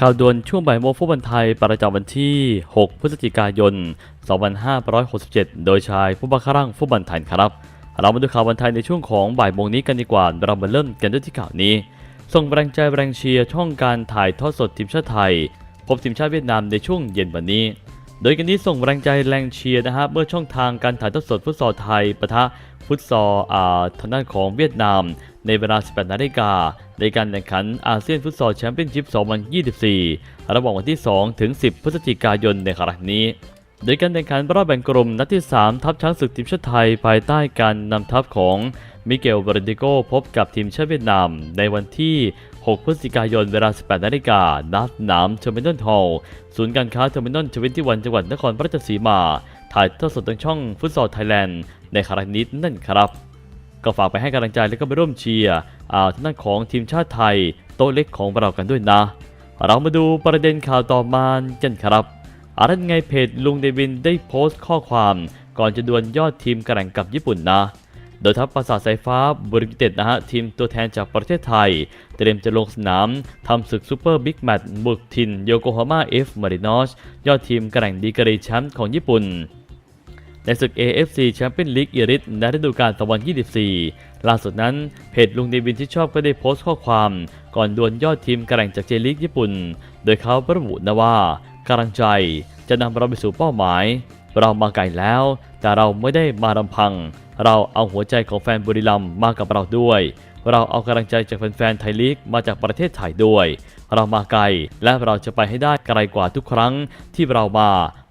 ข่าวด่วนช่วงบ่ายโมงฟุตบอลไทยประจำวันที่ 6 พฤศจิกายน 2567 โดยชายผู้บังคับร่างฟุตบอลไทยครับ เรามาดูข่าวบอลไทยในช่วงของบ่ายโมงนี้กันดีกว่า เรามาเริ่มกันด้วยที่ข่าวนี้ ส่งแรงใจแรงเชียร์ช่องการถ่ายทอดสดทีมชาติไทย พบทีมชาติเวียดนามในช่วงเย็นวันนี้ โดยกันนี้ส่งแรงใจแรงเชียร์นะฮะเมื่อช่องทางการถ่ายทอดสดฟุตซอลไทยปะทะฟุตซอลอ่าทางด้านของเวียดนาม ในเวลา 18 นาฬิกา ในการแข่งขันอาเซียนฟุตซอลแชมเปี้ยนชิพ 2024 ระหว่างวันที่ 2 ถึง 10 พฤศจิกายนในครั้งนี้ โดยการแข่งขันรอบแบ่งกลุ่มนัดที่ 3 ทัพช้างศึกทีมชาติไทยภายใต้การนำทัพของมิเกลบรนดิโกพบกับทีมชาติเวียดนาม ในวันที่ 6 พฤศจิกายนเวลา 18 นาฬิกาณสนามเทอร์มินอลฮอลล์ศูนย์การค้าเทอร์มินอล21จังหวัดนครราชสีมา ถ่ายทอดสดทางช่องฟุตซอลไทยแลนด์ในครั้งนี้นั่นครับ ก็ฝากไปให้กำลังใจและก็ไปร่วมเชียร์อ่าทางด้านของทีมชาติไทย โต๊ะเล็กของเรากันด้วยนะ เรามาดูประเด็นข่าวต่อมากันครับอารันไงเพจลุงเดวินได้โพสต์ข้อความ ก่อนจะดวลยอดทีมแข่งกับญี่ปุ่นนะ โดยทัพปราสาทสายฟ้าบริเตดนะฮะทีมตัวแทนจากประเทศไทย เตรียมจะลงสนามทำศึกซูเปอร์บิ๊กแมตช์บุกทินโยโกฮาม่าเอฟมารินอสยอดทีมแข่งดีกรีแชมป์ของญี่ปุ่น ในศึก AFC Champions League อีริสในฤดูกาล2024 ล่าสุดนั้น เพจลุงเดวินที่ชอบก็ได้โพสต์ข้อความก่อนดวลยอดทีมแข่งจากเจลีกญี่ปุ่น โดยเขาระบุนะว่ากำลังใจจะนำเราไปสู่เป้าหมาย เรามาไกลแล้ว แต่เราไม่ได้มาลำพัง เราเอาหัวใจของแฟนบุรีรัมมากับเราด้วย เราเอากำลังใจจากแฟนๆไทยลีกมาจากประเทศไทยด้วย เรามาไกลและเราจะไปให้ได้ไกลกว่าทุกครั้งที่เรามา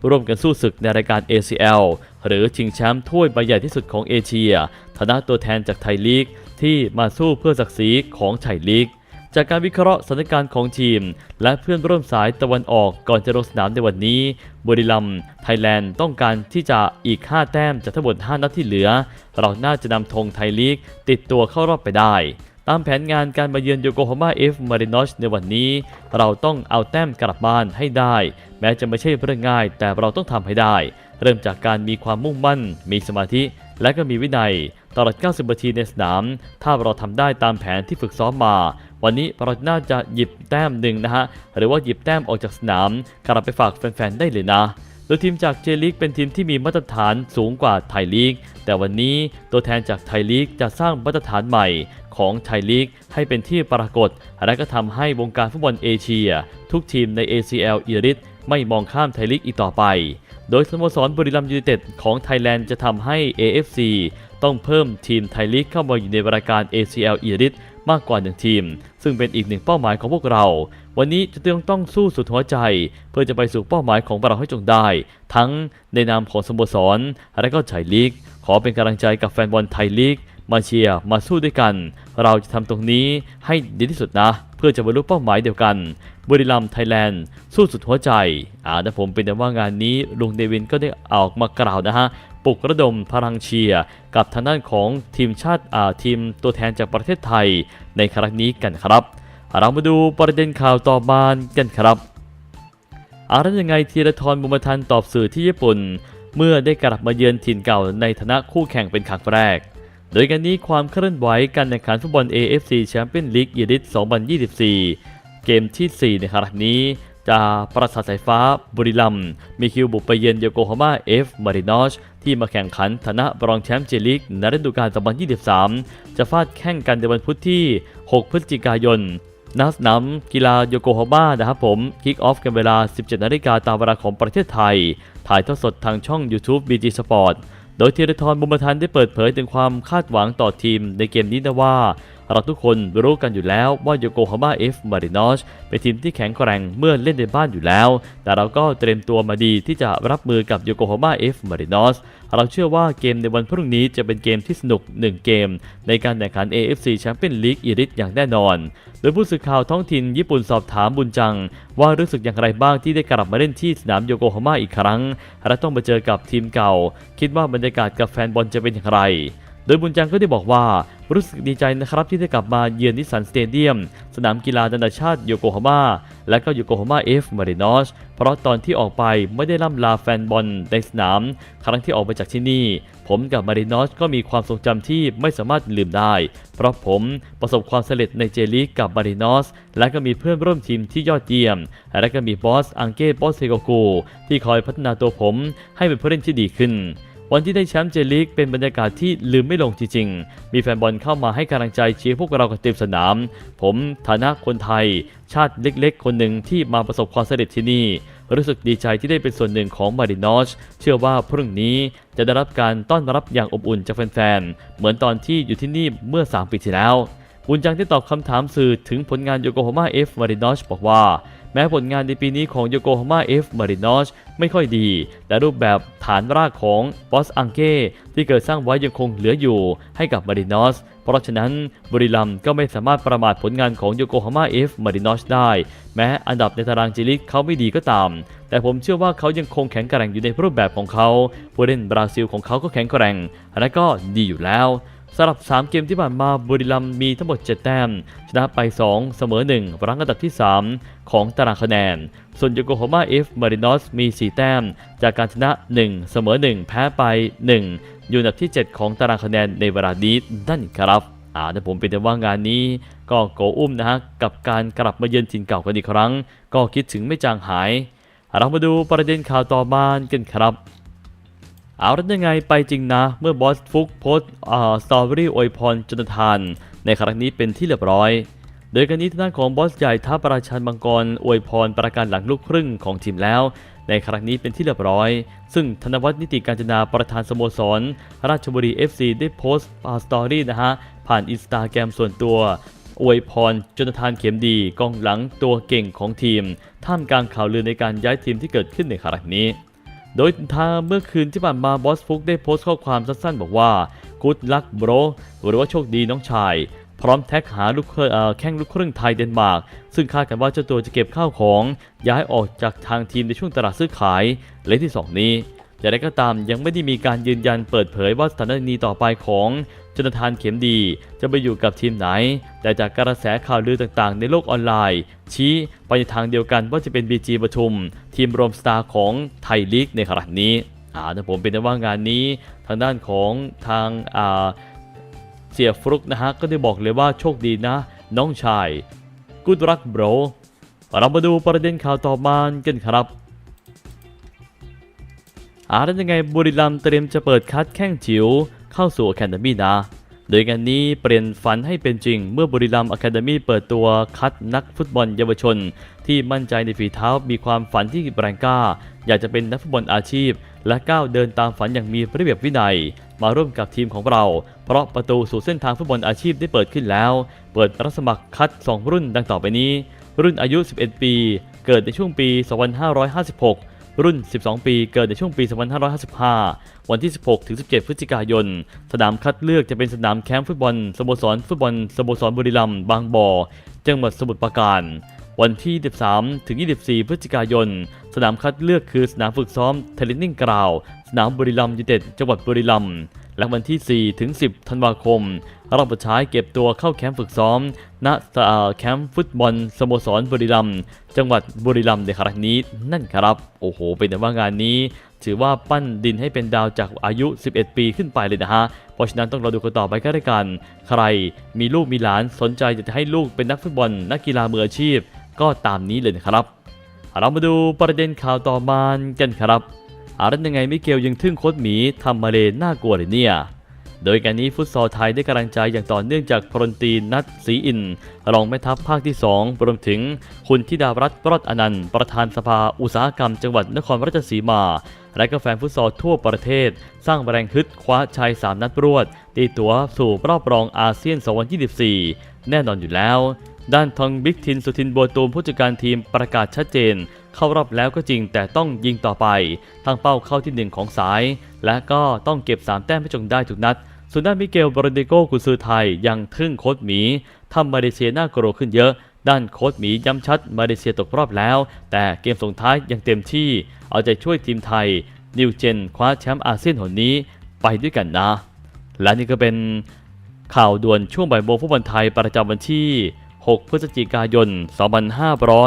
ร่วมกันสู้ศึกในรายการ ACL หรือชิงแชมป์ถ้วยใบใหญ่ที่สุดของเอเชียฐานะตัวแทนจากไทยลีก ที่มาสู้เพื่อศักดิ์ศรีของไทยลีก จากการวิเคราะห์สถานการณ์ของทีม และเพื่อนร่วมสายตะวันออกก่อนจะลงสนามในวันนี้บุรีรัมย์ไทยแลนด์ต้องการที่จะอีก 5 แต้มจากทั้งหมด 5 นัดที่เหลือ เราน่าจะนำธงไทยลีก ติดตัวเข้ารอบไปได้ตามแผนงานการมาเยือนโยโกฮาม่าเอฟมารินอสในวันนี้ เราต้องเอาแต้มกลับบ้านให้ได้ แม้จะไม่ใช่เรื่องง่าย แต่เราต้องทำให้ได้ เริ่มจากการมีความมุ่งมั่น มีสมาธิ และก็มีวินัย ตลอด 90 นาทีในสนาม ถ้าเราทำได้ตามแผนที่ฝึกซ้อมมา วันนี้เราน่าจะหยิบแต้มหนึ่งนะฮะ หรือว่าหยิบแต้มออกจากสนามกลับไปฝากแฟนๆได้เลยนะโดยทีมจากเจลีกเป็นทีมที่มีมาตรฐานสูงกว่าไทยลีก แต่วันนี้ตัวแทนจากไทยลีกจะสร้างมาตรฐานใหม่ของไทยลีกให้เป็นที่ปรากฏ และก็ทำให้วงการฟุตบอลเอเชีย ทุกทีมใน ACL อีริสไม่มองข้ามไทยลีกอีกต่อไป โดยสโมสรบุรีรัมยูไนเต็ดของไทยแลนด์จะทำให้ AFC ต้องเพิ่มทีมไทยลีกเข้ามาอยู่ในรายการ ACL อีริสมากกว่าหนึ่งทีม ซึ่งเป็นอีกหนึ่งเป้าหมายของพวกเรา วันนี้จะต้องต้องสู้สุดหัวใจ เพื่อจะไปสู่เป้าหมายของเราให้จงได้ ทั้งในนามของสโมสรและก็ไทยลีก ขอเป็นกำลังใจกับแฟนบอลไทยลีก มาเชียร์มาสู้ด้วยกัน เราจะทำตรงนี้ให้ดีที่สุดนะ เพื่อจะบรรลุเป้าหมายเดียวกัน บุรีรัมย์ไทยแลนด์สู้สุดหัวใจอ่าแต่ผมเป็นแต่ว่างานนี้ลุงเดวินก็ได้ออกมากล่าวนะฮะปลุกระดมพลังเชียร์กับทางด้านของทีมชาติอ่าทีมตัวแทนจากประเทศไทยในครั้งนี้กันครับ เรามาดูประเด็นข่าวต่อมานกันครับอะไรยังไงธีรทรบุญมาทันตอบสื่อที่ญี่ปุ่น เมื่อได้กลับมาเยือนถิ่นเก่าในฐานะคู่แข่งเป็นครั้งแรก โดยกันนี้ความเคลื่อนไหวการแข่งขันฟุตบอล AFC Champions League อีริส2024 เกมที่ 4 ในครั้งนี้จะประสาทสายฟ้าบุรีรัมมีคิวบุกไปเยือนโยโกฮาม่าเอฟมารินอสที่มาแข่งขันฐานะรองแชมป์เจลิกในฤดูกาล 2023 จะฟาดแข่งกันในวันพุธที่ 6 พฤศจิกายนณสนามกีฬาโยโกฮาม่านะครับผม คิกออฟกันเวลา 17 นาฬิกาตามเวลาของประเทศไทย ถ่ายทอดสดทางช่อง YouTube BG Sport โดยธีรทรบุญมาทันได้เปิดเผยถึงความคาดหวังต่อทีมในเกมนี้นะว่า เราทุกคนรู้กันอยู่แล้วว่าโยโกฮาม่าเอฟมารินอสเป็นทีมที่แข็งแกร่งเมื่อเล่นในบ้านอยู่แล้ว แต่เราก็เตรียมตัวมาดีที่จะรับมือกับโยโกฮาม่าเอฟมารินอสเราเชื่อว่าเกมในวันพรุ่งนี้จะเป็นเกมที่สนุก 1 เกม ในการแข่งขัน AFC Champions League อีริสอย่างแน่นอน โดยผู้สื่อข่าวท้องถิ่นญี่ปุ่นสอบถามบุญจัง ว่ารู้สึกอย่างไรบ้างที่ได้กลับมาเล่นที่สนามโยโกฮาม่าอีกครั้ง และต้องมาเจอกับทีมเก่า คิดว่าบรรยากาศกับแฟนบอลจะเป็นอย่างไร โดยบุญจังก็ได้บอกว่ารู้สึกดีใจนะครับที่ได้กลับมาเยือนนิสสันสเตเดียม สนามกีฬานานาชาติโยโกฮาม่าและก็โยโกฮาม่าเอฟมารินอสเพราะตอนที่ออกไปไม่ได้ล่ำลาแฟนบอลในสนาม ครั้งที่ออกไปจากที่นี่ ผมกับมารินอสก็มีความทรงจำที่ไม่สามารถลืมได้ เพราะผมประสบความสำเร็จในเจลีกกับมารินอสและก็มีเพื่อนร่วมทีมที่ยอดเยี่ยม และก็มีบอสอังเก้บอสเซโกโกที่คอยพัฒนาตัวผมให้เป็นผู้เล่นที่ดีขึ้น วันที่ได้แชมป์เจลีกเป็นบรรยากาศที่ลืมไม่ลงจริงๆ มีแฟนบอลเข้ามาให้กำลังใจเชียร์พวกเรากันเต็มสนาม ผมฐานะคนไทย ชาติเล็กๆ คนหนึ่งที่มาประสบความสำเร็จที่นี่ รู้สึกดีใจที่ได้เป็นส่วนหนึ่งของมารินอสเชื่อว่าพรุ่งนี้จะได้รับการต้อนรับอย่างอบอุ่นจากแฟนๆ เหมือนตอนที่อยู่ที่นี่เมื่อ 3 ปีที่แล้วบุญจังได้ตอบคำถามสื่อถึงผลงานโยโกฮาม่าเอฟมารินอสบอกว่า แม้ผลงานในปีนี้ของโยโกฮาม่าเอฟมารินอสไม่ค่อยดี แต่รูปแบบฐานรากของบอสอังเก้ที่เกิดสร้างไว้ยังคงเหลืออยู่ให้กับมารินอสเพราะฉะนั้นบุรีรัมก็ไม่สามารถประมาทผลงานของโยโกฮาม่าเอฟมารินอสได้ แม้อันดับในตารางจีลิกเขาไม่ดีก็ตาม แต่ผมเชื่อว่าเขายังคงแข็งแกร่งอยู่ในรูปแบบของเขาผู้เล่นบราซิลของเขาก็แข็งแกร่งและก็ดีอยู่แล้ว สำหรับ 3 เกมที่ผ่านมาบุรีรัมย์มีทั้งหมด 7 แต้ม ชนะไป 2 เสมอ 1 รั้งอันดับที่ 3 ของตารางคะแนน ส่วนโยโกฮาม่าเอฟมารินอสมี 4 แต้ม จากการชนะ 1 เสมอ 1 แพ้ไป 1 อยู่อันดับที่ 7 ของตารางคะแนนในเวลานี้นั่นครับอ่าแต่ผมเป็นแต่ว่างานนี้ ก็โกอุ้มนะฮะกับการกลับมาเยือนถิ่นเก่ากันอีกครั้ง ก็คิดถึงไม่จางหาย เรามาดูประเด็นข่าวต่อมากันครับ เอาแล้วยังไงไปจริงนะ เมื่อบอสฟุกโพสต์สตอรี่อวยพรจนทาน ในครั้งนี้เป็นที่เรียบร้อย โดยการนี้ทางด้านของบอสใหญ่ท้าประราชันมังกรอวยพรประการหลังลูกครึ่งของทีมแล้ว ในครั้งนี้เป็นที่เรียบร้อย ซึ่งธนวัฒน์นิติการจนาประธานสโมสร ราชบุรี FC ได้โพสต์สตอรี่นะฮะผ่านอินสตาแกรมส่วนตัวอวยพรจนทานเข็มดีกองหลังตัวเก่งของทีม ท่ามกลางข่าวลือในการย้ายทีมที่เกิดขึ้นในครั้งนี้ โดยทางเมื่อคืนที่ผ่านมาบอสฟุกได้โพสต์ข้อความสั้นๆ บอกว่า good luck bro หรือว่าโชคดีน้องชาย พร้อมแท็กหาลูกคยเอ่อแข้งลูกครึ่งไทยเดนมาร์ก ซึ่งคาดกันว่าเจ้าตัวจะเก็บข้าวของ ย้ายออกจากทางทีมในช่วงตลาดซื้อขายเลขที่ 2 นี้ อย่างไรก็ตามยังไม่ได้มีการยืนยันเปิดเผยว่าสถานีต่อไปของจนทานเข็มดีจะไปอยู่กับทีมไหน แต่จากกระแสข่าวลือต่างๆ ในโลกออนไลน์ ชี้ไปในทางเดียวกันว่าจะเป็น BG ปทุม ทีมรวมสตาร์ของไทยลีกในขณะนี้อ่าแต่ผมเป็นว่างานนี้ ทางด้านของทางอ่าเสียฟลุกนะฮะ ก็ได้บอกเลยว่าโชคดีนะ น้องชายกูดรักโบรเรามาดูประเด็นข่าวต่อมากันครับ อาแล้ยังไงบุรีรัมย์เตรียมจะเปิดคัดแข้งจิ๋วเข้าสู่อะคาเดมี่นะ โดยงานนี้เปลี่ยนฝันให้เป็นจริง เมื่อบุรีรัมย์อะคาเดมี่เปิดตัวคัดนักฟุตบอลเยาวชน ที่มั่นใจในฝีเท้ามีความฝันที่แรงกล้า อยากจะเป็นนักฟุตบอลอาชีพ และก้าวเดินตามฝันอย่างมีระเบียบวินัย มาร่วมกับทีมของเรา เพราะประตูสู่เส้นทางฟุตบอลอาชีพได้เปิดขึ้นแล้ว เปิดรับสมัครคัด 2 รุ่นดังต่อไปนี้ รุ่นอายุ 11 ปี เกิดในช่วงปี 2556 รุ่น 12 ปีเกิดในช่วงปี 2555 วันที่ 16 ถึง 17 พฤศจิกายน สนามคัดเลือกจะเป็นสนามแคมป์ฟุตบอลสโมสรฟุตบอลสโมสรบุรีรัมย์บางบ่อจังหวัดสมุทรปราการ วันที่ 13 ถึง 24 พฤศจิกายน สนามคัดเลือกคือสนามฝึกซ้อมเทรนนิ่งกราว สนามบุรีรัมย์ยูเต็ดจังหวัดบุรีรัมย์ และวันที่ 4 ถึง 10 ธันวาคมรอบสุดท้ายเก็บตัวเข้าแคมป์ฝึกซ้อม ณแคมป์ฟุตบอลสโมสรบุรีรัมย์จังหวัดบุรีรัมย์ในครั้งนี้นั่นครับ โอ้โห เป็นแต่ว่างานนี้ ถือว่าปั้นดินให้เป็นดาวจากอายุ 11 ปีขึ้นไปเลยนะฮะ เพราะฉะนั้นต้องรอดูกันต่อไปก็ได้กัน ใครมีลูกมีหลานสนใจจะให้ลูกเป็นนักฟุตบอล นักกีฬามืออาชีพ ก็ตามนี้เลยนะครับเรามาดูประเด็นข่าวต่อมากันครับ อารันยังไงไม่เกี่ยวยังทึ่งโคตรหมีทำมาเลน่ากลัวเลยเนี่ย โดยการนี้ฟุตซอลไทยได้กำลังใจอย่างต่อเนื่องจากพลตรีนัทศรีอินรองแม่ทัพภาคที่ 2 รวมถึงคุณธิดารัตน์รอดอนันต์ ประธานสภาอุตสาหกรรมจังหวัดนครราชสีมา และก็แฟนฟุตซอลทั่วประเทศ สร้างแรงฮึดคว้าชัย 3 นัดรวด ตีตัวสู่รอบรองอาเซียน 2024 แน่นอนอยู่แล้ว ด้านทองบิ๊กทินสุทินบัวตูมผู้จัดการทีมประกาศชัดเจน เข้ารอบแล้วก็จริงแต่ต้องยิงต่อไปทางเป้าเข้าที่หนึ่งของสาย และก็ต้องเก็บ 3 แต้มให้จงได้ทุกนัด ส่วนด้านมิเกลบรอนเดโกกุซือไทยยังทึ่งโค้ชหมีทำมาเลเซียน่ากลัวขึ้นเยอะ ด้านโค้ชหมีย้ำชัดมาเลเซียตกรอบแล้ว แต่เกมส่งท้ายยังเต็มที่ เอาใจช่วยทีมไทยนิวเจนคว้าแชมป์อาเซียนหนนี้ไปด้วยกันนะ และนี่ก็เป็นข่าวด่วนช่วงบ่ายโมงฟุตบอลไทยประจำวันที่ 6 พฤศจิกายน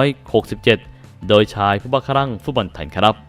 2567 โดยชายผู้บัครั่งฟุตบอลไทยครับ